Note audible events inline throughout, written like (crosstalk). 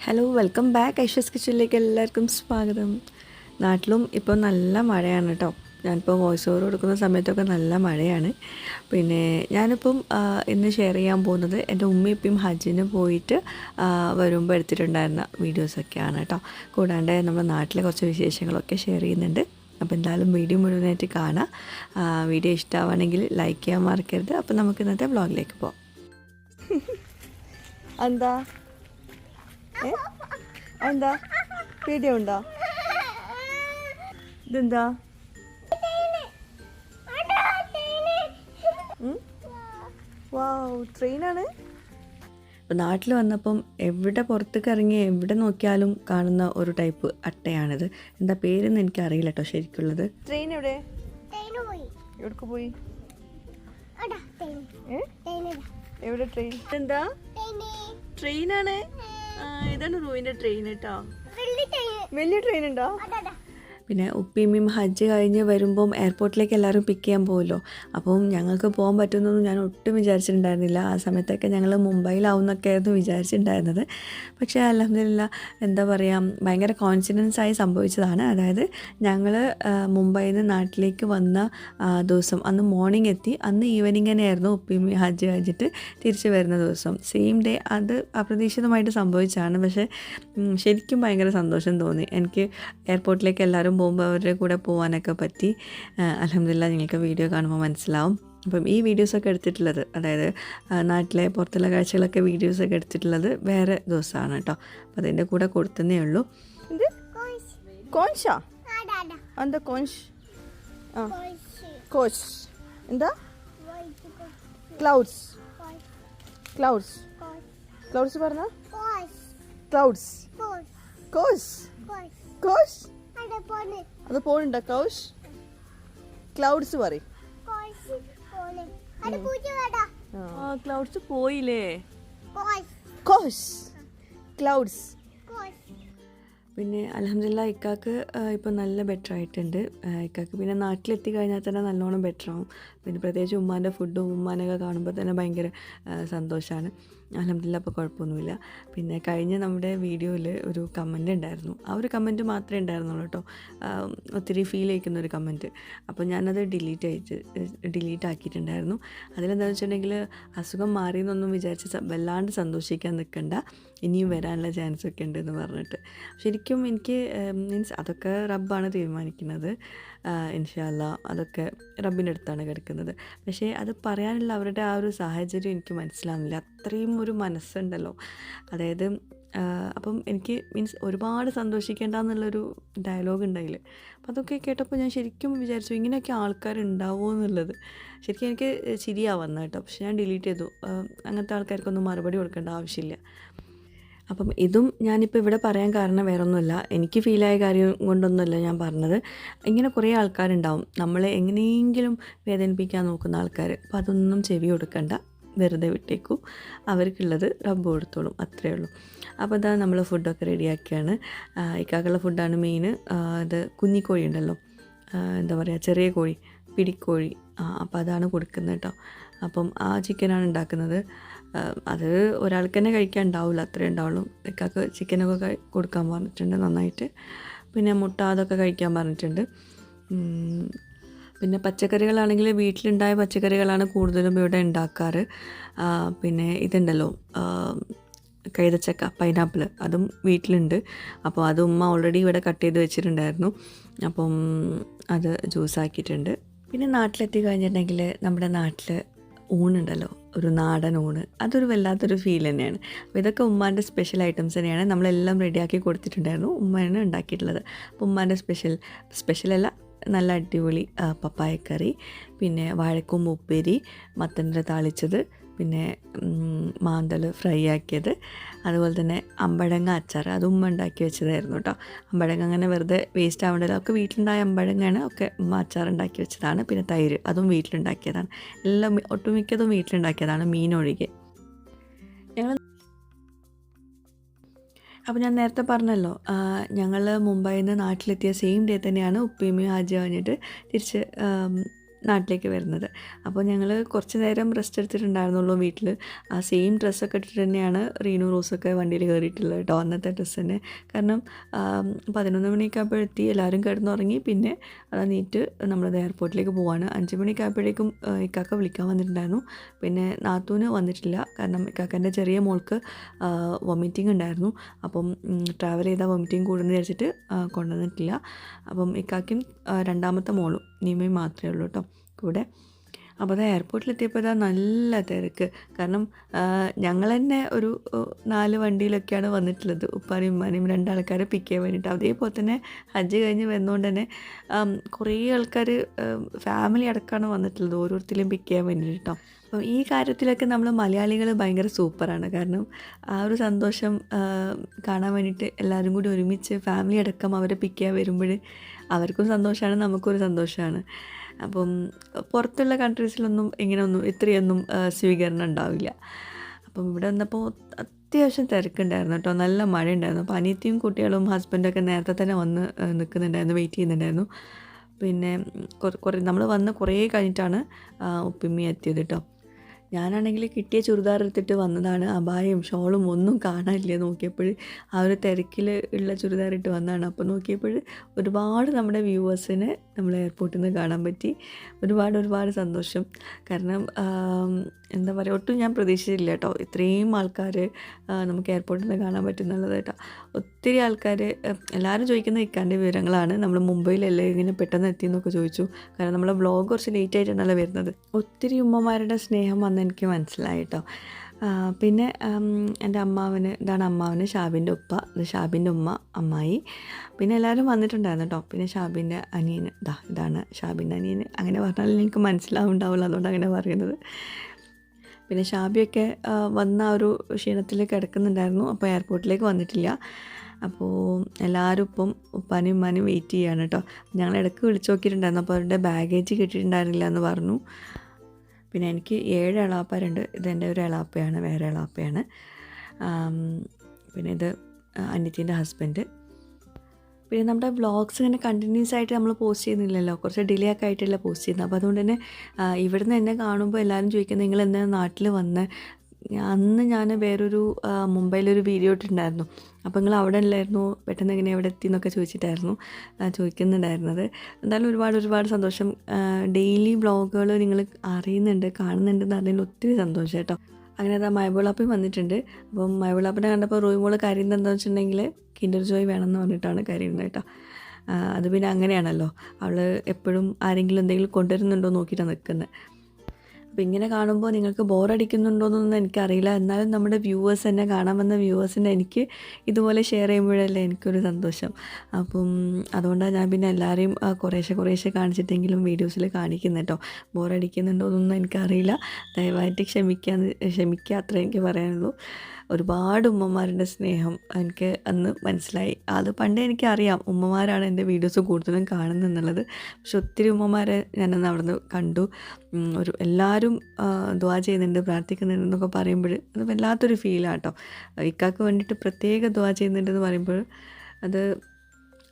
Hello welcome back Aisha's കിച്ചണിലേക്ക് എല്ലാവർക്കും സ്വാഗതം. നാട്ടിലും ഇപ്പോൾ നല്ല മഴയാണ് കേട്ടോ ഞാനിപ്പോൾ വോയിസ് ഓവർ കൊടുക്കുന്ന സമയത്തൊക്കെ നല്ല മഴയാണ്. പിന്നെ ഞാനിപ്പം ഇന്ന് ഷെയർ ചെയ്യാൻ പോകുന്നത് എന്റെ ഉമ്മയും ഇപ്പം ഹജ്ജിന് പോയിട്ട് വരുമ്പോൾ എടുത്തിട്ടുണ്ടായിരുന്ന വീഡിയോസൊക്കെയാണ് കേട്ടോ കൂടാണ്ട് നമ്മുടെ നാട്ടിലെ കുറച്ച് വിശേഷങ്ങളൊക്കെ ഷെയർ ചെയ്യുന്നുണ്ട്. അപ്പോൾ എന്തായാലും വീഡിയോ മുഴുവനായിട്ട് കാണാം. വീഡിയോ ഇഷ്ടമാണെങ്കിൽ ലൈക്ക് ചെയ്യാൻ മറക്കരുത്. അപ്പോൾ നമുക്ക് ഇന്നത്തെ വ്ളോഗിലേക്ക് പോകാം എന്താ? എന്താ? വീഡിയോ ഉണ്ടോ ഇതെന്താ വാവ് ട്രെയിനാണ്? ഇപ്പം നാട്ടിൽ വന്നപ്പം എവിടെ പുറത്തേക്ക് ഇറങ്ങി എവിടെ നോക്കിയാലും കാണുന്ന ഒരു ടൈപ്പ് അട്ടയാണിത്. എന്താ പേരെന്ന് എനിക്ക് അറിയില്ല കേട്ടോ ശരിക്കുള്ളത്. ട്രെയിൻ എവിടെ? എവിടേക്ക് പോയി? എവിടെ ട്രെയിൻ? എന്താ ട്രെയിനാണ്? ഇതാണ് റൂവിന്റെ ട്രെയിൻ കേട്ടോ വലിയ ട്രെയിൻ ഉണ്ടോ? പിന്നെ ഉപ്പിയമ്മയും ഹജ്ജ് കഴിഞ്ഞ് വരുമ്പം എയർപോർട്ടിലേക്ക് എല്ലാവരും പിക്ക് ചെയ്യാൻ പോകുമല്ലോ അപ്പം ഞങ്ങൾക്ക് പോകാൻ പറ്റുമെന്നൊന്നും ഞാൻ ഒട്ടും വിചാരിച്ചിട്ടുണ്ടായിരുന്നില്ല. ആ സമയത്തൊക്കെ ഞങ്ങൾ മുംബൈയിലാവും ആയിരുന്നു വിചാരിച്ചിട്ടുണ്ടായിരുന്നത്. പക്ഷേ അലഹമില്ല എന്താ പറയുക ഭയങ്കര കോൺഫിഡൻസ് ആയി സംഭവിച്ചതാണ്. അതായത് ഞങ്ങൾ മുംബൈയിൽ നിന്ന് നാട്ടിലേക്ക് വന്ന ദിവസം അന്ന് മോർണിംഗ് എത്തി. അന്ന് ഈവനിങ് തന്നെയായിരുന്നു ഉപ്പിയമ്മ ഹജ്ജ് കഴിഞ്ഞിട്ട് തിരിച്ചു വരുന്ന ദിവസം. സെയിം ഡേ അത് അപ്രതീക്ഷിതമായിട്ട് സംഭവിച്ചാണ് പക്ഷേ ശരിക്കും ഭയങ്കര സന്തോഷം തോന്നി. എനിക്ക് എയർപോർട്ടിലേക്ക് എല്ലാവരും പോകുമ്പോൾ അവരുടെ കൂടെ പോകാനൊക്കെ പറ്റി. അലഹമില്ല നിങ്ങൾക്ക് വീഡിയോ കാണുമ്പോൾ മനസ്സിലാവും. അപ്പം ഈ വീഡിയോസൊക്കെ എടുത്തിട്ടുള്ളത് അതായത് നാട്ടിലെ പുറത്തുള്ള കാഴ്ചകളൊക്കെ വീഡിയോസൊക്കെ എടുത്തിട്ടുള്ളത് വേറെ ദിവസമാണ് കേട്ടോ. അപ്പം അതിന്റെ കൂടെ കൊടുത്തതേ ഉള്ളൂ. ഇത് കോൺഷാ? എന്താ കോൺഷ്? ആ. കോച്ച് എന്താ? ക്ലൗഡ്സ്. ക്ലൗഡ്സ്. ക്ലൗഡ്സ് പറഞ്ഞ? കോഴ്സ്. ക്ലൗഡ്സ്. കോഴ്സ്. കോഴ്സ്. അത് പോണുണ്ടോ? കൗഷ് ക്ലൗഡ്സ് പറയും. ക്ലൗഡ്സ് പോയില്ലേ? കോഷ് ക്ലൗഡ്സ് പിന്നെ അലഹമില്ല ഇക്കാക്ക് ഇപ്പോൾ നല്ല ബെറ്റർ ആയിട്ടുണ്ട്. ഇക്കാക്ക് പിന്നെ നാട്ടിലെത്തി കഴിഞ്ഞാൽ തന്നെ നല്ലോണം ബെറ്റർ ആവും. പിന്നെ പ്രത്യേകിച്ച് ഉമ്മാന്റെ ഫുഡും ഉമ്മാനൊക്കെ കാണുമ്പോൾ തന്നെ ഭയങ്കര സന്തോഷമാണ് അലഹമില്ല അപ്പോൾ കുഴപ്പമൊന്നുമില്ല. പിന്നെ കഴിഞ്ഞ നമ്മുടെ വീഡിയോയിൽ ഒരു കമന്റ് ഉണ്ടായിരുന്നു. ആ ഒരു കമന്റ് മാത്രമേ ഉണ്ടായിരുന്നുള്ളൂ കേട്ടോ. ഒത്തിരി ഫീൽ ചെയ്യിക്കുന്ന ഒരു കമന്റ് അപ്പോൾ ഞാനത് ഡിലീറ്റ് ആയിട്ട് ഡിലീറ്റ് ആക്കിയിട്ടുണ്ടായിരുന്നു. അതിലെന്താണെന്ന് വെച്ചിട്ടുണ്ടെങ്കിൽ അസുഖം മാറിയെന്നൊന്നും വിചാരിച്ച് വല്ലാണ്ട് സന്തോഷിക്കാൻ നിൽക്കണ്ട ഇനിയും വരാനുള്ള ചാൻസ് ഒക്കെ ഉണ്ട് എന്ന് പറഞ്ഞിട്ട്. ശരിക്കും എനിക്ക് മീൻസ് അതൊക്കെ റബ്ബാണ് തീരുമാനിക്കുന്നത്. ഇൻഷാല്ല അതൊക്കെ റബ്ബിന്റെ അടുത്താണ് കിടക്കുന്നത്. പക്ഷേ അത് പറയാനുള്ള അവരുടെ ആ ഒരു സാഹചര്യം എനിക്ക് മനസ്സിലാവുന്നില്ല. അത്രയും ഒരു മനസ്സുണ്ടല്ലോ. അതായത് അപ്പം എനിക്ക് മീൻസ് ഒരുപാട് സന്തോഷിക്കേണ്ട എന്നുള്ളൊരു ഡയലോഗ് ഉണ്ടായില്ല അപ്പം അതൊക്കെ കേട്ടപ്പോൾ ഞാൻ ശരിക്കും വിചാരിച്ചു ഇങ്ങനെയൊക്കെ ആൾക്കാരുണ്ടാവുമോ എന്നുള്ളത്. ശരിക്കും എനിക്ക് ചിരിയാ വന്നത് കേട്ടോ. പക്ഷെ ഞാൻ ഡിലീറ്റ് ചെയ്തു. അങ്ങനത്തെ ആൾക്കാർക്കൊന്നും മറുപടി കൊടുക്കേണ്ട ആവശ്യമില്ല. അപ്പം ഇതും ഞാനിപ്പോൾ ഇവിടെ പറയാൻ കാരണം വേറൊന്നുമല്ല. എനിക്ക് ഫീലായ കാര്യം കൊണ്ടൊന്നുമല്ല ഞാൻ പറഞ്ഞത്. ഇങ്ങനെ കുറേ ആൾക്കാരുണ്ടാവും. നമ്മളെ എങ്ങനെയെങ്കിലും വേദനിപ്പിക്കാൻ നോക്കുന്ന ആൾക്കാർ അപ്പോൾ അതൊന്നും ചെവി കൊടുക്കണ്ട. വെറുതെ വിട്ടേക്കൂ. അവർക്കുള്ളത് റബ്ബ് കൊടുത്തോളും. അത്രയേ ഉള്ളൂ. അപ്പോൾ ഇതാ നമ്മൾ ഫുഡൊക്കെ റെഡിയാക്കിയാണ് ഇക്കാക്കുള്ള ഫുഡാണ് മെയിൻ ഇത് കുഞ്ഞിക്കോഴി ഉണ്ടല്ലോ. എന്താ പറയുക ചെറിയ കോഴി പിടിക്കോഴി. അപ്പോൾ അതാണ് കൊടുക്കുന്നത് കേട്ടോ. അപ്പം ആ ചിക്കനാണ് ഉണ്ടാക്കുന്നത്. അത് ഒരാൾക്ക് തന്നെ കഴിക്കാൻ ഉണ്ടാവില്ല അത്രേ ഉണ്ടാവുള്ളൂ. ഇക്കാക്ക് ചിക്കനൊക്കെ കൊടുക്കാൻ പറഞ്ഞിട്ടുണ്ട് നന്നായിട്ട്. പിന്നെ മുട്ട അതൊക്കെ കഴിക്കാൻ പറഞ്ഞിട്ടുണ്ട്. പിന്നെ പച്ചക്കറികളാണെങ്കിൽ വീട്ടിലുണ്ടായ പച്ചക്കറികളാണ് കൂടുതലും ഇവിടെ ഉണ്ടാക്കാറ്. പിന്നെ ഇതുണ്ടല്ലോ കൈതച്ചക്ക പൈനാപ്പിൾ അതും വീട്ടിലുണ്ട്. അപ്പോൾ അത് ഉമ്മ ഓൾറെഡി ഇവിടെ കട്ട് ചെയ്ത് വെച്ചിട്ടുണ്ടായിരുന്നു. അപ്പം അത് ജ്യൂസാക്കിയിട്ടുണ്ട് പിന്നെ നാട്ടിലെത്തി കഴിഞ്ഞിട്ടുണ്ടെങ്കിൽ നമ്മുടെ നാട്ടിൽ ഊണുണ്ടല്ലോ ഒരു നാടൻ ഊണ് അതൊരു വല്ലാത്തൊരു ഫീൽ തന്നെയാണ്. അപ്പോൾ ഇതൊക്കെ ഉമ്മാന്റെ സ്പെഷ്യൽ ഐറ്റംസ് തന്നെയാണ്. നമ്മളെല്ലാം റെഡിയാക്കി കൊടുത്തിട്ടുണ്ടായിരുന്നു. ഉമ്മയാണ് ഉണ്ടാക്കിയിട്ടുള്ളത്. അപ്പോൾ ഉമ്മാന്റെ സ്പെഷ്യൽ സ്പെഷ്യലല്ല നല്ല അടിപൊളി പപ്പായക്കറി പിന്നെ വാഴക്കും ഉപ്പേരി മത്തന്റെ താളിച്ചത് പിന്നെ മാന്തൽ ഫ്രൈ ആക്കിയത്. അതുപോലെ തന്നെ അമ്പഴങ്ങ അച്ചാർ അത് ഉമ്മ ഉണ്ടാക്കി വെച്ചതായിരുന്നു കേട്ടോ. അമ്പഴങ്ങ അങ്ങനെ വെറുതെ വേസ്റ്റ് ആവേണ്ടല്ലോ. ഒക്കെ വീട്ടിലുണ്ടായ അമ്പഴങ്ങയാണ് ഒക്കെ ഉമ്മ അച്ചാർ ഉണ്ടാക്കി വെച്ചതാണ്. പിന്നെ തൈര് അതും വീട്ടിലുണ്ടാക്കിയതാണ്. എല്ലാം ഒട്ടുമിക്കതും വീട്ടിലുണ്ടാക്കിയതാണ് മീനൊഴികെ. ഞങ്ങൾ അപ്പോൾ ഞാൻ നേരത്തെ പറഞ്ഞല്ലോ ഞങ്ങൾ മുംബൈയിൽ നിന്ന് നാട്ടിലെത്തിയ സെയിം ഡേ തന്നെയാണ് ഉപ്പിയമ്മയും ഹാജി കഴിഞ്ഞിട്ട് തിരിച്ച് നാട്ടിലേക്ക് വരുന്നത്. അപ്പോൾ ഞങ്ങൾ കുറച്ച് നേരം റെസ്റ്റ് എടുത്തിട്ടുണ്ടായിരുന്നുള്ളൂ വീട്ടിൽ ആ സെയിം ഡ്രസ്സൊക്കെ ഇട്ടിട്ട് തന്നെയാണ് റീനു റോസൊക്കെ വണ്ടിയിൽ കയറിയിട്ടുള്ളത് കേട്ടോ അന്നത്തെ ഡ്രസ്സ് തന്നെ കാരണം പതിനൊന്ന് മണിയൊക്കെ ആകുമ്പോഴെത്തി എല്ലാവരും കിടന്നുറങ്ങി. പിന്നെ അത് നീറ്റ് നമ്മളത് എയർപോർട്ടിലേക്ക് പോവാണ്. അഞ്ച് മണിയൊക്കെ ആകുമ്പോഴേക്കും ഇക്കാക്ക വിളിക്കാൻ വന്നിട്ടുണ്ടായിരുന്നു. പിന്നെ നാത്തൂന് വന്നിട്ടില്ല. കാരണം ഇക്കാക്കന്റെ ചെറിയ മോൾക്ക് വൊമിറ്റിംഗ് ഉണ്ടായിരുന്നു. അപ്പം ട്രാവൽ ചെയ്താൽ വൊമിറ്റിംഗ് കൂടുമെന്ന് വിചാരിച്ചിട്ട് കൊണ്ടുവന്നിട്ടില്ല. അപ്പം ഇക്കാക്കും രണ്ടാമത്തെ മോളും നീമയും മാത്രമേ ഉള്ളൂ കേട്ടോ കൂടെ. അപ്പോൾ അത് എയർപോർട്ടിലെത്തിയപ്പോൾ ഇതാ നല്ല തിരക്ക്. കാരണം ഞങ്ങൾ തന്നെ ഒരു നാല് വണ്ടിയിലൊക്കെയാണ് വന്നിട്ടുള്ളത്. ഉപ്പാനും ഉമ്മാനെയും രണ്ടാൾക്കാരെ പിക്ക് ചെയ്യാൻ വേണ്ടിയിട്ട്. അതേപോലെ തന്നെ ഹജ്ജ് കഴിഞ്ഞ് വന്നുകൊണ്ട് തന്നെ കുറേ ആൾക്കാർ ഫാമിലി അടക്കമാണ് വന്നിട്ടുള്ളത്. ഓരോരുത്തരെയും പിക്ക് ചെയ്യാൻ വേണ്ടിയിട്ട് അപ്പം ഈ കാര്യത്തിലൊക്കെ നമ്മൾ മലയാളികൾ ഭയങ്കര സൂപ്പറാണ് കാരണം ആ ഒരു സന്തോഷം കാണാൻ വേണ്ടിയിട്ട് എല്ലാവരും കൂടി ഒരുമിച്ച് ഫാമിലി അടക്കം അവരെ പിക്ക് ചെയ്യാൻ വരുമ്പോൾ അവർക്കും സന്തോഷമാണ് നമുക്കൊരു സന്തോഷമാണ് അപ്പം പുറത്തുള്ള കൺട്രീസിലൊന്നും ഇങ്ങനെയൊന്നും ഇത്രയൊന്നും സ്വീകരണം ഉണ്ടാവില്ല. അപ്പം ഇവിടെ വന്നപ്പോൾ അത്യാവശ്യം തിരക്കുണ്ടായിരുന്നു കേട്ടോ. നല്ല മഴ ഉണ്ടായിരുന്നു അപ്പോൾ അനിയത്തിയും കുട്ടികളും ഹസ്ബൻഡൊക്കെ നേരത്തെ തന്നെ വന്ന് നിൽക്കുന്നുണ്ടായിരുന്നു വെയിറ്റ് ചെയ്യുന്നുണ്ടായിരുന്നു. പിന്നെ കുറേ നമ്മൾ വന്ന് കുറേ കഴിഞ്ഞിട്ടാണ് ഉപ്പിമ്മി എത്തിയത് കേട്ടോ. ഞാനാണെങ്കിൽ കിട്ടിയ ചുരിദാർ എടുത്തിട്ട് വന്നതാണ് അബായും ഷോളും ഒന്നും കാണാനില്ല. നോക്കിയപ്പോൾ ആ ഒരു തിരക്കിൽ ഉള്ള ചുരിദാർ ഇട്ട് വന്നതാണ്. അപ്പോൾ നോക്കിയപ്പോൾ ഒരുപാട് നമ്മുടെ വ്യൂവേഴ്സിന് നമ്മൾ എയർപോർട്ടിൽ നിന്ന് കാണാൻ പറ്റി. ഒരുപാട് ഒരുപാട് സന്തോഷം. കാരണം എന്താ പറയുക ഒട്ടും ഞാൻ പ്രതീക്ഷിച്ചില്ല കേട്ടോ. ഇത്രയും ആൾക്കാർ നമുക്ക് എയർപോർട്ടിൽ നിന്ന് കാണാൻ പറ്റുന്നുള്ളത് കേട്ടോ. ഒത്തിരി ആൾക്കാർ എല്ലാവരും ചോദിക്കുന്ന ഇക്കാന്റെ വിവരങ്ങളാണ്. നമ്മൾ മുംബൈയിലല്ലേ ഇങ്ങനെ പെട്ടെന്ന് എത്തിയെന്നൊക്കെ ചോദിച്ചു. കാരണം നമ്മളെ വ്ളോഗ് കുറച്ച് ലേറ്റ് ആയിട്ടാണല്ലോ വരുന്നത്. ഒത്തിരി ഉമ്മമാരുടെ സ്നേഹം വന്ന് എനിക്ക് മനസ്സിലായി കേട്ടോ. പിന്നെ എന്റെ അമ്മാവന് ഇതാണ് അമ്മാവന് ഷാബിന്റെ ഉപ്പ. ഇത് ഷാബിന്റെ ഉമ്മ അമ്മായി. പിന്നെ എല്ലാവരും വന്നിട്ടുണ്ടായിരുന്നു കേട്ടോ. പിന്നെ ഷാബിന്റെ അനിയന് ഇതാ ഇതാണ് ഷാബിന്റെ അനിയന്. അങ്ങനെ പറഞ്ഞാൽ എനിക്ക് മനസ്സിലാവുണ്ടാവില്ല അതുകൊണ്ട് അങ്ങനെ പറയുന്നത്. പിന്നെ ഷാബിയൊക്കെ വന്ന ആ ഒരു ക്ഷീണത്തിൽ കിടക്കുന്നുണ്ടായിരുന്നു. അപ്പോൾ എയർപോർട്ടിലേക്ക് വന്നിട്ടില്ല. അപ്പോൾ എല്ലാവരും ഇപ്പം ഉപ്പാനും ഉമ്മാനും വെയിറ്റ് ചെയ്യാണ് കേട്ടോ ഞങ്ങൾ ഇടയ്ക്ക് വിളിച്ചു നോക്കിയിട്ടുണ്ടായിരുന്നു. അപ്പോൾ അവരുടെ ബാഗേജ് കിട്ടിയിട്ടുണ്ടായിരുന്നില്ല എന്ന് പറഞ്ഞു. പിന്നെ എനിക്ക് ഏഴ് എളാപ്പരുണ്ട്. ഇതെന്റെ ഒരു എളാപ്പയാണ് വേറെ എളാപ്പയാണ്. പിന്നെ ഇത് അനിയത്തിന്റെ ഹസ്ബൻഡ് പിന്നെ നമ്മുടെ വ്ളോഗ്സ് ഇങ്ങനെ കണ്ടിന്യൂസ് ആയിട്ട് നമ്മൾ പോസ്റ്റ് ചെയ്യുന്നില്ലല്ലോ. കുറച്ച് ഡിലേ ഒക്കെ ആയിട്ടല്ല പോസ്റ്റ് ചെയ്യുന്നത്. അപ്പോൾ അതുകൊണ്ട് തന്നെ ഇവിടുന്ന് എന്നെ കാണുമ്പോൾ എല്ലാവരും ചോദിക്കുന്നത് നിങ്ങൾ എന്നെ നാട്ടിൽ വന്ന്? അന്ന് ഞാൻ വേറൊരു മുംബൈയിലൊരു വീഡിയോ ഇട്ടിട്ടുണ്ടായിരുന്നു. അപ്പോൾ നിങ്ങൾ അവിടെ അല്ലായിരുന്നു? പെട്ടെന്ന് എങ്ങനെ എവിടെ എത്തി എന്നൊക്കെ ചോദിച്ചിട്ടായിരുന്നു ചോദിക്കുന്നുണ്ടായിരുന്നത്. എന്തായാലും ഒരുപാട് ഒരുപാട് സന്തോഷം. ഡെയിലി വ്ളോഗുകൾ നിങ്ങൾ അറിയുന്നുണ്ട് കാണുന്നുണ്ടെന്ന് അറിയുന്നതിൽ ഒത്തിരി സന്തോഷം കേട്ടോ. അങ്ങനെ അതാ മയബിളാപ്പയും വന്നിട്ടുണ്ട്. അപ്പം മയബിളാപ്പിനെ കണ്ടപ്പോൾ റോയിമോൾ കരയുന്നത് എന്താണെന്ന് വെച്ചിട്ടുണ്ടെങ്കിൽ കിൻഡർ ജോയ് വേണമെന്ന് പറഞ്ഞിട്ടാണ് കരയുന്നത് കേട്ടോ. അത് പിന്നെ അങ്ങനെയാണല്ലോ. അവൾ എപ്പോഴും ആരെങ്കിലും എന്തെങ്കിലും കൊണ്ടുവരുന്നുണ്ടോ നോക്കിയിട്ടാണ് നിൽക്കുന്നത്. അപ്പോൾ ഇങ്ങനെ കാണുമ്പോൾ നിങ്ങൾക്ക് ബോറടിക്കുന്നുണ്ടോയെന്നൊന്നും എനിക്കറിയില്ല. എന്നാലും നമ്മുടെ വ്യൂവേഴ്സ് എന്നെ കാണാൻ വന്ന വ്യൂവേഴ്സിനെ എനിക്ക് ഇതുപോലെ ഷെയർ ചെയ്യുമ്പോഴല്ലേ എനിക്കൊരു സന്തോഷം. അപ്പം അതുകൊണ്ടാണ് ഞാൻ പിന്നെ എല്ലാവരെയും കുറേശ്ശെ കുറേശ്ശെ കാണിച്ചിട്ടെങ്കിലും വീഡിയോസിൽ കാണിക്കുന്നത് കേട്ടോ ബോറടിക്കുന്നുണ്ടോയെന്നൊന്നും എനിക്കറിയില്ല. ദയവായിട്ട് ക്ഷമിക്കാൻ ക്ഷമിക്കുക അത്രേ എനിക്ക് പറയാനുള്ളൂ. ഒരുപാട് ഉമ്മമാരുടെ സ്നേഹം എനിക്ക് അന്ന് മനസ്സിലായി. അത് പണ്ടേ എനിക്കറിയാം. ഉമ്മമാരാണ് എന്റെ വീഡിയോസ് കൂടുതലും കാണുന്നെന്നുള്ളത് പക്ഷെ ഒത്തിരി ഉമ്മമാരെ ഞാനന്ന് അവിടെ നിന്ന് കണ്ടു ഒരു എല്ലാവരും ദ്വാ ചെയ്യുന്നുണ്ട് പ്രാർത്ഥിക്കുന്നുണ്ട് എന്നൊക്കെ പറയുമ്പോൾ അത് വല്ലാത്തൊരു ഫീലാട്ടോ ഇക്കാക്ക് വേണ്ടിയിട്ട് പ്രത്യേക ദ്വാ ചെയ്യുന്നുണ്ടെന്ന് പറയുമ്പോൾ അത്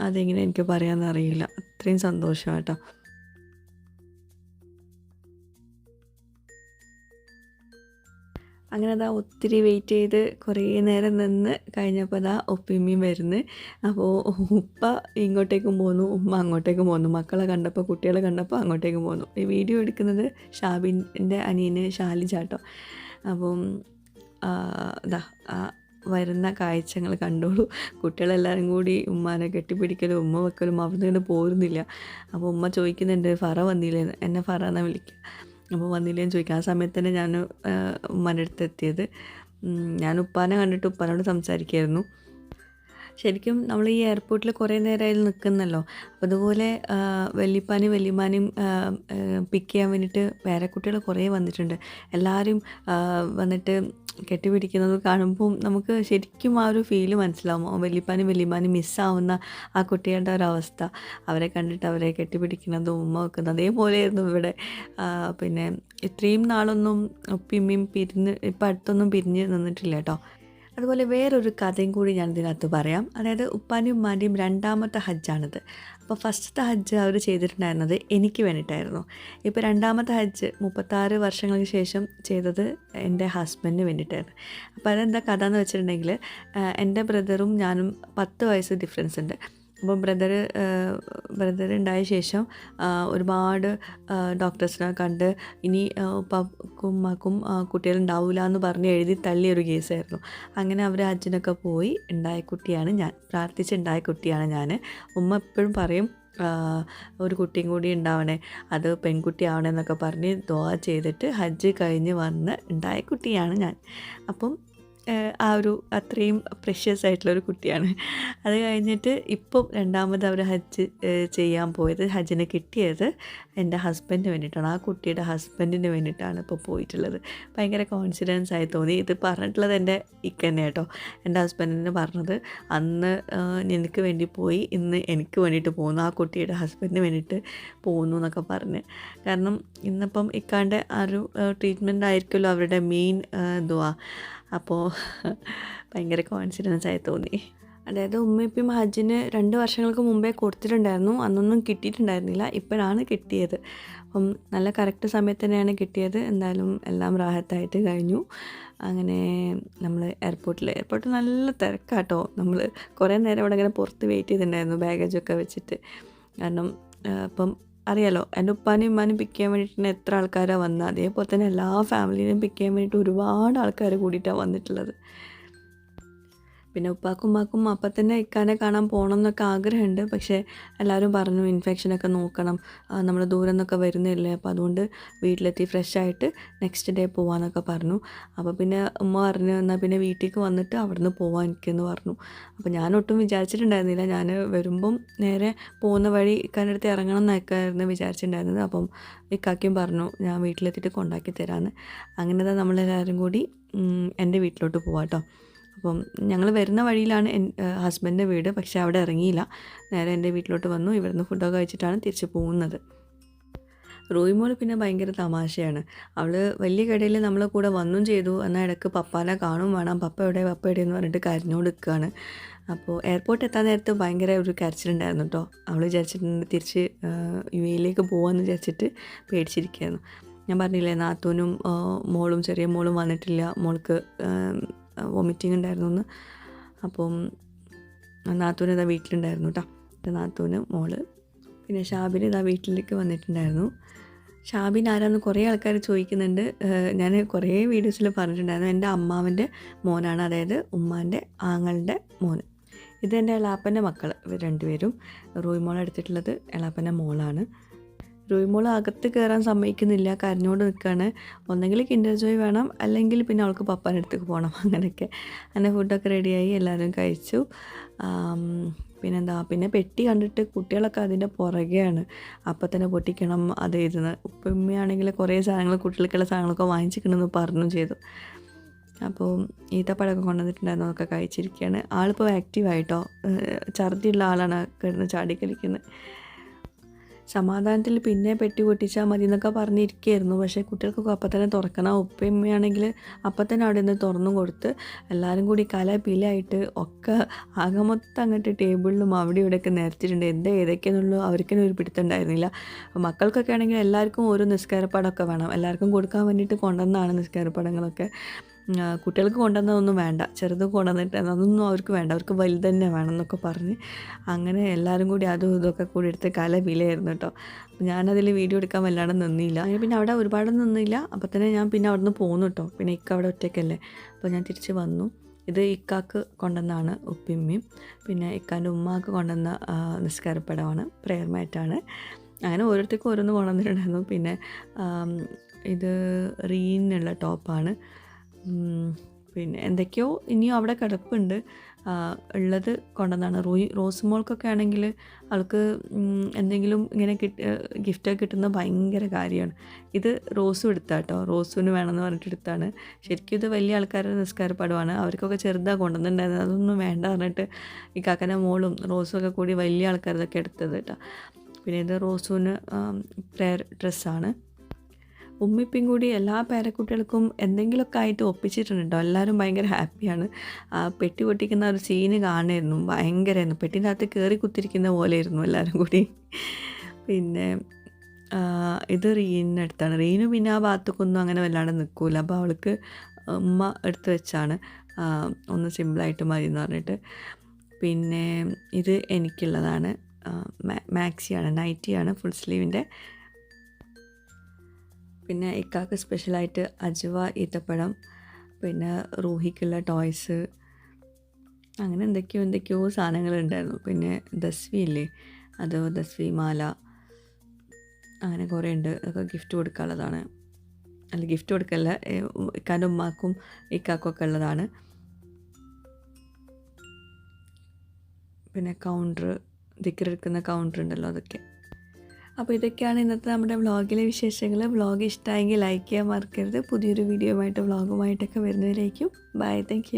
അതെങ്ങനെ എനിക്ക് പറയാമെന്നറിയില്ല അത്രയും സന്തോഷമാണ് അങ്ങനെ അതാ ഒത്തിരി വെയിറ്റ് ചെയ്ത് കുറേ നേരം നിന്ന് കഴിഞ്ഞപ്പോൾ അതാ ഒപ്പിമ്മയും വരുന്നു. അപ്പോൾ ഉപ്പ ഇങ്ങോട്ടേക്കും പോന്നു ഉമ്മ അങ്ങോട്ടേക്കും പോന്നു. മക്കളെ കണ്ടപ്പോൾ കുട്ടികളെ കണ്ടപ്പോൾ അങ്ങോട്ടേക്കും പോന്നു. ഈ വീഡിയോ എടുക്കുന്നത് ഷാബിന്റെ അനിയന് ഷാലിജാട്ടോ അപ്പം ഇതാ വരുന്ന കാഴ്ചകൾ കണ്ടോളൂ. കുട്ടികളെല്ലാവരും കൂടി ഉമ്മാനെ കെട്ടിപ്പിടിക്കലും ഉമ്മ വെക്കലും അവിടുന്ന് പോരുന്നില്ല. അപ്പോൾ ഉമ്മ ചോദിക്കുന്നുണ്ട് ഫറ വന്നില്ലേ? എന്നെ ഫറ എന്നാണ് വിളിക്കുക അപ്പോൾ വന്നില്ലേന്ന് ചോദിക്കാം ആ സമയത്ത് തന്നെ ഞാൻ ഉമ്മാന്റെ എത്തിയത്. ഞാൻ ഉപ്പാനെ കണ്ടിട്ട് ഉപ്പാനോട് സംസാരിക്കുമായിരുന്നു ശരിക്കും നമ്മൾ ഈ എയർപോർട്ടിൽ കുറേ നേരമായി നിൽക്കുന്നല്ലോ അപ്പോൾ അതുപോലെ വല്യപ്പാനും വല്യമ്മാനും പിക്ക് ചെയ്യാൻ വേണ്ടിയിട്ട് വേറെ കുട്ടികൾ കുറേ വന്നിട്ടുണ്ട്. എല്ലാവരും വന്നിട്ട് കെട്ടിപ്പിടിക്കുന്നത് കാണുമ്പം നമുക്ക് ശരിക്കും ആ ഒരു ഫീൽ മനസ്സിലാവും. വല്യപ്പാനും വല്യമ്മാനും മിസ്സാവുന്ന ആ കുട്ടികളുടെ ഒരവസ്ഥ അവരെ കണ്ടിട്ട് അവരെ കെട്ടിപ്പിടിക്കുന്നതും ഉമ്മ വെക്കുന്നതും അതേപോലെയായിരുന്നു ഇവിടെ. പിന്നെ ഇത്രയും നാളൊന്നും ഉപ്പിമ്മയും പിരിഞ്ഞ് ഇപ്പം അടുത്തൊന്നും പിരിഞ്ഞ് നിന്നിട്ടില്ല കേട്ടോ. അതുപോലെ വേറൊരു കഥയും കൂടി ഞാൻ ഇതിനകത്ത് പറയാം. അതായത് ഉപ്പാനും ഉമ്മാന്റെയും രണ്ടാമത്തെ ഹജ്ജാണിത്. അപ്പോൾ ഫസ്റ്റത്തെ ഹജ്ജ് അവർ ചെയ്തിട്ടുണ്ടായിരുന്നത് എനിക്ക് വേണ്ടിയിട്ടായിരുന്നു. ഇപ്പോൾ രണ്ടാമത്തെ ഹജ്ജ് മുപ്പത്താറ് വർഷങ്ങൾക്ക് ശേഷം ചെയ്തത് എന്റെ ഹസ്ബൻഡിന് വേണ്ടിയിട്ടായിരുന്നു. അപ്പോൾ അതെന്താ കഥ എന്ന് വെച്ചിട്ടുണ്ടെങ്കിൽ എന്റെ ബ്രദറും ഞാനും പത്ത് വയസ്സ് ഡിഫറൻസ് ഉണ്ട്. അപ്പോൾ ബ്രദർ ബ്രദർ ഉണ്ടായ ശേഷം ഒരുപാട് ഡോക്ടേഴ്സിനെ കണ്ട് ഇനി ഉപ്പാക്കും ഉമ്മാക്കും ആ, കുട്ടികളുണ്ടാവില്ല എന്ന് പറഞ്ഞ് എഴുതി തള്ളിയൊരു കേസായിരുന്നു. അങ്ങനെ അവർ അച്ഛനൊക്കെ പോയി ഉണ്ടായ കുട്ടിയാണ് ഞാൻ. പ്രാർത്ഥിച്ചുണ്ടായ കുട്ടിയാണ് ഞാൻ. ഉമ്മ എപ്പോഴും പറയും ഒരു കുട്ടിയും കൂടി ഉണ്ടാവണേ അത് പെൺകുട്ടി ആവണേ എന്നൊക്കെ പറഞ്ഞ് ദോഹ ചെയ്തിട്ട് ഹജ്ജ് കഴിഞ്ഞ് വന്ന് ഉണ്ടായ കുട്ടിയാണ് ഞാൻ. അപ്പം ആ ഒരു അത്രയും പ്രഷ്യസ് ആയിട്ടുള്ള ഒരു കുട്ടിയാണ്. അത് കഴിഞ്ഞിട്ട് ഇപ്പം രണ്ടാമത് അവർ ഹജ്ജ് ചെയ്യാൻ പോയത് ഹജ്ജിന് കിട്ടിയത് എന്റെ ഹസ്ബൻഡിന് വേണ്ടിയിട്ടാണ്. ആ കുട്ടിയുടെ ഹസ്ബൻഡിന് വേണ്ടിയിട്ടാണ് ഇപ്പോൾ പോയിട്ടുള്ളത്. ഭയങ്കര കോൺഫിഡൻസ് ആയി തോന്നി. ഇത് പറഞ്ഞിട്ടുള്ളത് എന്റെ ഇക്ക തന്നെ കേട്ടോ. എന്റെ ഹസ്ബൻഡിന് പറഞ്ഞത് അന്ന് നിനക്ക് വേണ്ടി പോയി ഇന്ന് എനിക്ക് വേണ്ടിയിട്ട് പോകുന്നു. ആ കുട്ടിയുടെ ഹസ്ബൻഡിന് വേണ്ടിയിട്ട് പോകുന്നു എന്നൊക്കെ പറഞ്ഞ്. കാരണം ഇന്നിപ്പം ഇക്കാന്റെ ആ ഒരു ട്രീറ്റ്മെന്റ് ആയിരിക്കുമല്ലോ അവരുടെ മെയിൻ എന്തുവാ അപ്പോൾ (laughs) ഭയങ്കര കോൺഫിഡൻസ് ആയി തോന്നി. അതായത് ഉമ്മയിപ്പം ഹജ്ജിന് രണ്ട് വർഷങ്ങൾക്ക് മുമ്പേ കൊടുത്തിട്ടുണ്ടായിരുന്നു. അന്നൊന്നും കിട്ടിയിട്ടുണ്ടായിരുന്നില്ല. ഇപ്പോഴാണ് കിട്ടിയത്. അപ്പം നല്ല കറക്റ്റ് സമയത്ത് തന്നെയാണ് കിട്ടിയത്. എന്തായാലും എല്ലാം റാഹത്തായിട്ട് കഴിഞ്ഞു. അങ്ങനെ നമ്മൾ എയർപോർട്ടിൽ എയർപോർട്ടിൽ നല്ല തിരക്കാട്ടോ. നമ്മൾ കുറേ നേരം ഇവിടെ ഇങ്ങനെ പുറത്ത് വെയിറ്റ് ചെയ്തിട്ടുണ്ടായിരുന്നു. ബാഗേജൊക്കെ വെച്ചിട്ട്. കാരണം ഇപ്പം അറിയാലോ എന്റെ ഉപ്പാനെയും ഉമ്മാനെയും പിക്ക് ചെയ്യാൻ വേണ്ടിയിട്ട് എത്ര ആൾക്കാരാണ് വന്നത്. അതേപോലെ തന്നെ എല്ലാ ഫാമിലിനെയും പിക്ക് ചെയ്യാൻ വേണ്ടിയിട്ട് ഒരുപാട് ആൾക്കാർ കൂടിയിട്ടാണ് വന്നിട്ടുള്ളത്. പിന്നെ ഉപ്പാക്കും ഉമ്മാക്കും അപ്പം തന്നെ ഇക്കാനെ കാണാൻ പോകണം എന്നൊക്കെ ആഗ്രഹമുണ്ട്. പക്ഷേ എല്ലാവരും പറഞ്ഞു ഇൻഫെക്ഷനൊക്കെ നോക്കണം. നമ്മൾ ദൂരം നിന്നൊക്കെ വരുന്നില്ലേ അപ്പോൾ അതുകൊണ്ട് വീട്ടിലെത്തി ഫ്രഷ് ആയിട്ട് നെക്സ്റ്റ് ഡേ പോവാന്നൊക്കെ പറഞ്ഞു. അപ്പോൾ പിന്നെ ഉമ്മ പറഞ്ഞു എന്നാൽ പിന്നെ വീട്ടിലേക്ക് വന്നിട്ട് അവിടുന്ന് പോവാൻ എനിക്കെന്ന് പറഞ്ഞു. അപ്പോൾ ഞാൻ ഒട്ടും വിചാരിച്ചിട്ടുണ്ടായിരുന്നില്ല. ഞാൻ വരുമ്പം നേരെ പോകുന്ന വഴി ഇക്കാന്റെ അടുത്ത് ഇറങ്ങണം എന്നൊക്കെയായിരുന്നു വിചാരിച്ചിട്ടുണ്ടായിരുന്നത്. അപ്പം ഇക്കാക്കും പറഞ്ഞു ഞാൻ വീട്ടിലെത്തിയിട്ട് കൊണ്ടാക്കി തരാമെന്ന് അങ്ങനെ നമ്മളെല്ലാവരും കൂടി എന്റെ വീട്ടിലോട്ട് പോവാം കേട്ടോ അപ്പം ഞങ്ങൾ വരുന്ന വഴിയിലാണ് ഹസ്ബൻഡിന്റെ വീട് പക്ഷേ അവിടെ ഇറങ്ങിയില്ല. നേരെ എന്റെ വീട്ടിലോട്ട് വന്നു ഇവിടുന്ന് ഫുഡൊക്കെ കഴിച്ചിട്ടാണ് തിരിച്ച് പോകുന്നത്. റോയിമോൾ പിന്നെ ഭയങ്കര തമാശയാണ്. അവൾ വലിയ കടയിൽ നമ്മളെ കൂടെ വന്നും ചെയ്തു എന്നാൽ ഇടയ്ക്ക് പപ്പാനെ കാണും വേണം പപ്പ എവിടെ പപ്പ എവിടെ എന്ന് പറഞ്ഞിട്ട് കരഞ്ഞോണ്ട് നിൽക്കുകയാണ് അപ്പോൾ എയർപോർട്ട് എത്താൻ നേരത്ത് ഭയങ്കര ഒരു കരച്ചിലുണ്ടായിരുന്നു കേട്ടോ. അവൾ വിചാരിച്ചിട്ടുണ്ട് തിരിച്ച് യു എയിലേക്ക് പോകാമെന്ന് വിചാരിച്ചിട്ട് പേടിച്ചിരിക്കുകയായിരുന്നു ഞാൻ പറഞ്ഞില്ലേ നാത്തൂനും മോളും ചെറിയ മോളും വന്നിട്ടില്ല മോൾക്ക് വോമിറ്റിംഗ് ഉണ്ടായിരുന്നു എന്ന് അപ്പം നാത്തൂന് ഇതാ വീട്ടിലുണ്ടായിരുന്നു കേട്ടോ നാത്തൂന് മോൾ. പിന്നെ ഷാബിന് ഇതാ വീട്ടിലേക്ക് വന്നിട്ടുണ്ടായിരുന്നു. ഷാബിൻ ആരാന്ന് കുറേ ആൾക്കാർ ചോദിക്കുന്നുണ്ട്. ഞാൻ കുറേ വീഡിയോസിൽ പറഞ്ഞിട്ടുണ്ടായിരുന്നു. എന്റെ അമ്മാവന്റെ മോനാണ്. അതായത് ഉമ്മാന്റെ ആങ്ങളുടെ മോന്. ഇത് എന്റെ എളാപ്പന്റെ മക്കൾ രണ്ടുപേരും. മോൾ എടുത്തിട്ടുള്ളത് എളാപ്പന്റെ മോളാണ്. റൂയിമോൾ അകത്ത് കയറാൻ സമ്മതിക്കുന്നില്ല കരഞ്ഞോണ്ട് നിൽക്കുകയാണ് ഒന്നെങ്കിൽ കിൻഡർ ജോയ് വേണം അല്ലെങ്കിൽ പിന്നെ അവൾക്ക് പപ്പാന്റെ അടുത്തേക്ക് പോകണം (laughs) അങ്ങനെയൊക്കെ. അങ്ങനെ ഫുഡൊക്കെ റെഡിയായി എല്ലാവരും കഴിച്ചു. പിന്നെന്താ പിന്നെ പെട്ടി കണ്ടിട്ട് കുട്ടികളൊക്കെ അതിന്റെ പുറകെയാണ്. അപ്പം തന്നെ പൊട്ടിക്കണം അത് ഇരുന്ന് ഉപ്പമ്മയാണെങ്കിൽ കുറേ സാധനങ്ങൾ കുട്ടികൾക്കുള്ള സാധനങ്ങളൊക്കെ വാങ്ങിച്ചിരിക്കണമെന്ന് പറഞ്ഞു ചെയ്തു. അപ്പോൾ ഈത്തപ്പഴമൊക്കെ കൊണ്ടുവന്നിട്ടുണ്ടായിരുന്നു അതൊക്കെ കഴിച്ചിരിക്കുകയാണ്. ആളിപ്പോൾ ആക്റ്റീവായിട്ടോ ഛർദിയുള്ള ആളാണ് കിടന്ന് ചാടി കളിക്കുന്നത്. സമാധാനത്തിൽ പിന്നെ പെട്ടി പൊട്ടിച്ചാൽ മതി എന്നൊക്കെ പറഞ്ഞിരിക്കുകയായിരുന്നു പക്ഷേ കുട്ടികൾക്കൊക്കെ അപ്പം തന്നെ തുറക്കണം. ഉപ്പയമ്മയാണെങ്കിൽ അപ്പം തന്നെ അവിടെ നിന്ന് തുറന്നു കൊടുത്ത് എല്ലാവരും കൂടി കല പിലായിട്ട് ഒക്കെ ആകെ മൊത്തം അങ്ങോട്ട് ടേബിളിലും അവിടെ ഇവിടെയൊക്കെ നിരത്തിയിട്ടുണ്ട്. എന്താ ഏതൊക്കെയാണെന്നുള്ളൂ അവർക്കൊന്നും ഒരു പിടുത്തുണ്ടായിരുന്നില്ല മക്കൾക്കൊക്കെ ആണെങ്കിൽ എല്ലാവർക്കും ഓരോ നിസ്കാരപ്പാടമൊക്കെ വേണം. എല്ലാവർക്കും കൊടുക്കാൻ വേണ്ടിയിട്ട് കൊണ്ടുവന്നതാണ് നിസ്കാരപ്പാടങ്ങളൊക്കെ. കുട്ടികൾക്ക് കൊണ്ടുവന്നതൊന്നും വേണ്ട. ചെറുത് കൊണ്ടുവന്നിട്ട് അതൊന്നും അവർക്ക് വേണ്ട. അവർക്ക് വലുത് തന്നെ വേണം എന്നൊക്കെ പറഞ്ഞ് അങ്ങനെ എല്ലാവരും കൂടി അതും ഇതൊക്കെ കൂടി എടുത്ത് കല വിലയായിരുന്നു കേട്ടോ ഞാനതിൽ വീഡിയോ എടുക്കാൻ വല്ലാണ്ട് നിന്നില്ല. പിന്നെ അവിടെ ഒരുപാട് നിന്നില്ല. അപ്പോൾ തന്നെ ഞാൻ പിന്നെ അവിടെ നിന്ന് പോന്നു കേട്ടോ. പിന്നെ ഇക്ക അവിടെ ഒറ്റയ്ക്കല്ലേ. അപ്പോൾ ഞാൻ തിരിച്ച് വന്നു. ഇത് ഇക്കാക്ക് കൊണ്ടുവന്നാണ് ഉപ്പിമ്മയും. പിന്നെ ഇക്കാന്റെ ഉമ്മാക്ക് കൊണ്ടുവന്ന നിസ്കാരപ്പെടമാണ്. പ്രെയർ മാറ്റാണ് അങ്ങനെ ഓരോരുത്തർക്കും ഓരോന്ന് കൊണ്ടുവന്നിട്ടുണ്ടായിരുന്നു. പിന്നെ ഇത് റീനുള്ള ടോപ്പാണ്. പിന്നെ എന്തൊക്കെയോ ഇനിയും അവിടെ കിടപ്പുണ്ട്. ഉള്ളത് കൊണ്ടുവന്നാണ്. റോയി റോസ് മോൾക്കൊക്കെ ആണെങ്കിൽ അവൾക്ക് എന്തെങ്കിലും ഇങ്ങനെ കിട്ടി ഗിഫ്റ്റൊക്കെ കിട്ടുന്ന ഭയങ്കര കാര്യമാണ്. ഇത് റോസും എടുത്താ കേട്ടോ റോസുവിന് വേണമെന്ന് പറഞ്ഞിട്ട് എടുത്താണ്. ശരിക്കും ഇത് വലിയ ആൾക്കാരുടെ നിസ്കാരപ്പാടുമാണ്. അവർക്കൊക്കെ ചെറുതാണ് കൊണ്ടുവന്നിട്ടുണ്ടായിരുന്നത്. അതൊന്നും വേണ്ട പറഞ്ഞിട്ട് ഈ കാക്കന്റെ മോളും റോസും ഒക്കെ കൂടി വലിയ ആൾക്കാരതൊക്കെ എടുത്തത് കേട്ടോ. പിന്നെ ഇത് റോസുവിന് പ്രയർ ഡ്രസ്സാണ് ഉമ്മിപ്പിയും കൂടി എല്ലാ പേരക്കുട്ടികൾക്കും എന്തെങ്കിലുമൊക്കെ ആയിട്ട് ഒപ്പിച്ചിട്ടുണ്ടോ? എല്ലാവരും ഭയങ്കര ഹാപ്പിയാണ്. ആ പെട്ടി പൊട്ടിക്കുന്ന ഒരു സീന് കാണുമായിരുന്നു ഭയങ്കരമായിരുന്നു. പെട്ടിന്റെ അകത്ത് കയറി കുത്തിരിക്കുന്ന പോലെയായിരുന്നു എല്ലാവരും കൂടി. പിന്നെ ഇത് റീനിന്റെ അടുത്താണ്. റീനു പിന്നെ ആ ഭാഗത്തേക്കൊന്നും അങ്ങനെ വല്ലാണ്ട് നിൽക്കൂല. അപ്പോൾ അവൾക്ക് ഉമ്മ എടുത്തു വെച്ചാണ്. ഒന്ന് സിമ്പിളായിട്ട് മതി എന്ന് പറഞ്ഞിട്ട്. പിന്നെ ഇത് എനിക്കുള്ളതാണ്. മാക്സിയാണ്. നൈറ്റിയാണ്. ഫുൾ സ്ലീവിന്റെ പിന്നെ ഇക്കാക്ക് സ്പെഷ്യലായിട്ട് അജുവ ഈത്തപ്പഴം പിന്നെ റൂഹിക്കുള്ള ടോയ്സ് അങ്ങനെ എന്തൊക്കെയോ എന്തൊക്കെയോ സാധനങ്ങളുണ്ടായിരുന്നു. പിന്നെ ദസ്വി ഇല്ലേ? അത് ദസ്വി മാല അങ്ങനെ കുറേ ഉണ്ട് അതൊക്കെ ഗിഫ്റ്റ് കൊടുക്കാനുള്ളതാണ്. അല്ല ഗിഫ്റ്റ് കൊടുക്കല്ല ഇക്കാന്റെ ഉമ്മാക്കും ഇക്കാക്കും ഒക്കെ ഉള്ളതാണ്. പിന്നെ കൗണ്ടർ ദിക്കറെടുക്കുന്ന കൗണ്ടർ ഉണ്ടല്ലോ അതൊക്കെ. അപ്പോൾ ഇതൊക്കെയാണ് ഇന്നത്തെ നമ്മുടെ വ്ളോഗിലെ വിശേഷങ്ങൾ വ്ളോഗ് ഇഷ്ടമായെങ്കിൽ ലൈക്ക് ചെയ്യാൻ മറക്കരുത്. പുതിയൊരു വീഡിയോയുമായിട്ട് വ്ളോഗുമായിട്ടൊക്കെ വരുന്നവരേക്കും. Bye thank